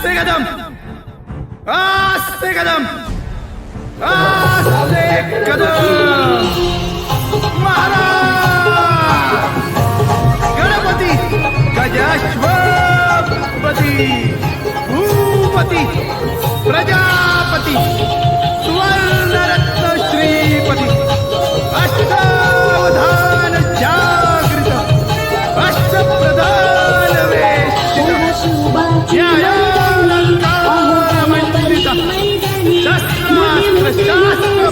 आस्ते कदम आस्ते कदम आस्ते कदम महाराज. गणपती. गजाश्वपती. भूपती. प्रजापती. सुवर्णरत्न श्रीपती. अष्टावधान जागृत. अष्टप्रधान वेश.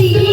see.